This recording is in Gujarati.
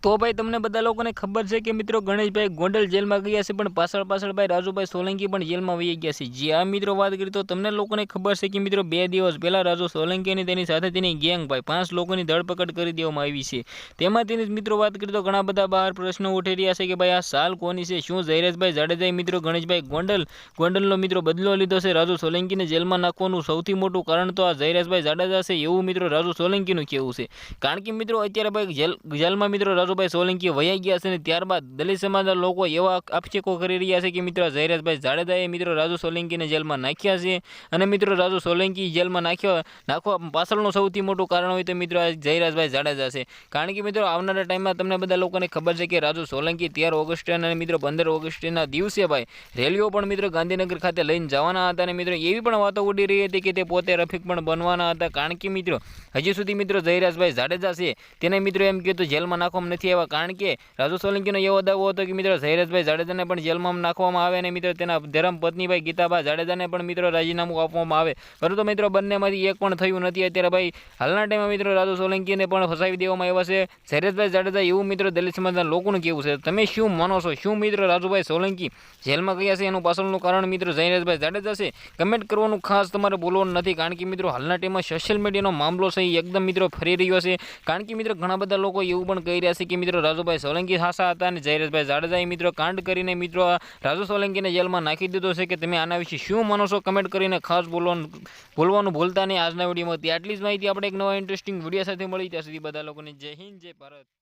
તો ભાઈ તમને બધા લોકોને ખબર છે કે મિત્રો ગણેશભાઈ ગોંડલ જેલમાં ગયા છે, પણ પાછળ પાછળ ભાઈ રાજુભાઈ સોલંકી પણ જેલમાં વહી ગયા છે. જે આ મિત્રો, વાત કરી તો તમને લોકોને ખબર છે કે મિત્રો બે દિવસ પહેલાં રાજુ સોલંકી અને તેની સાથે તેની ગેંગ ભાઈ પાંચ લોકોની ધરપકડ કરી દેવામાં આવી છે. તેમાં તેની મિત્રો વાત કરી તો ઘણા બધા બહાર પ્રશ્નો ઉઠી રહ્યા છે કે ભાઈ આ સાલ કોની છે, શું જયરેશભાઈ જાડેજાએ મિત્રો ગણેશભાઈ ગોંડલ, ગોંડલનો મિત્રો બદલો લીધો છે, રાજુ સોલંકીને જેલમાં નાખવાનું સૌથી મોટું કારણ તો આ જયરેશભાઈ જાડેજા છે એવું મિત્રો રાજુ સોલંકીનું કહેવું છે. કારણ કે મિત્રો અત્યારે ભાઈ જેલ, જેલમાં મિત્રો રાજુભાઈ સોલંકી વયા ગયા છે અને ત્યારબાદ દલિત સમાજના લોકો એવા આક્ષેપો કરી રહ્યા છે કે મિત્રો જયરાજભાઈ જાડેજાએ મિત્રો રાજુ સોલંકીને જેલમાં નાખ્યા છે અને મિત્રો રાજુ સોલંકી જેલમાં નાખ્યો, નાખવા પાછળનું સૌથી મોટું કારણ હોય તો મિત્રો જયરાજભાઈ જાડેજા છે. કારણ કે મિત્રો આવનારા ટાઈમમાં તમને બધા લોકોને ખબર છે કે રાજુ સોલંકી તેર ઓગસ્ટ અને મિત્રો પંદર ઓગસ્ટના દિવસે ભાઈ રેલીઓ પણ મિત્રો ગાંધીનગર ખાતે લઈને જવાના હતા અને મિત્રો એવી પણ વાતો ઉડી રહી હતી કે તે પોતે રફીક પણ બનવાના હતા. કારણ કે મિત્રો હજી સુધી મિત્રો જયરાજભાઈ જાડેજા છે, તેને મિત્રો એમ કહેતો જેલમાં નાખવામાં નથી આવ્યા કારણ કે રાજુ સોલંકીનો એવો દાવો હતો કે, મિત્રો જયરાજભાઈ જાડેજાને પણ જેલમાં નાખવામાં આવે અને મિત્રો, તેના ધરમ પત્નીભાઈ ગીતાબા જાડેજાને પણ મિત્રો રાજીનામું આપવામાં આવે. પરંતુ મિત્રો, બંનેમાંથી એક પણ થયું નથી. અત્યારે ભાઈ, હાલના ટાઈમમાં મિત્રો, રાજુ સોલંકીને પણ ફસાવી દેવામાં આવ્યા છે. જયરાજભાઈ જાડેજા એવું મિત્રો દલિત સમાજના લોકોનું કેવું છે? તમે શું માનો છો? શું મિત્રો રાજુભાઈ સોલંકી જેલમાં ગયા છે? એનું પાછળનું કારણ મિત્રો જયરાજભાઈ જાડેજા છે? કમેન્ટ કરવાનું ખાસ તમારે બોલવાનું નથી. કારણ કે મિત્રો, હાલના ટાઈમમાં સોશિયલ મીડિયાનો મામલો એ એકદમ મિત્રો ફરી રહ્યો છે. કારણ કે મિત્રો, ઘણા બધા લોકો એવું પણ કહી રહ્યા છે કે મિત્રો રાજુભાઈ સોલંકી હાસા હતા અને જયરેશભાઈ જાડેજાએ મિત્રો કાંડ કરીને મિત્રો રાજુ સોલંકીને જેલમાં નાખી દીધો છે કે તમે આના વિશે શું માનો છો કમેન્ટ કરીને ખાસ બોલવાનું બોલવાનું ભૂલતા નહીં. આજના વિડીયોમાંથી આટલી જ માહિતી. આપણે એક નવા ઇન્ટરેસ્ટિંગ વીડિયો સાથે મળી. ત્યાં સુધી બધા લોકોને જય હિન્દ, જય ભારત.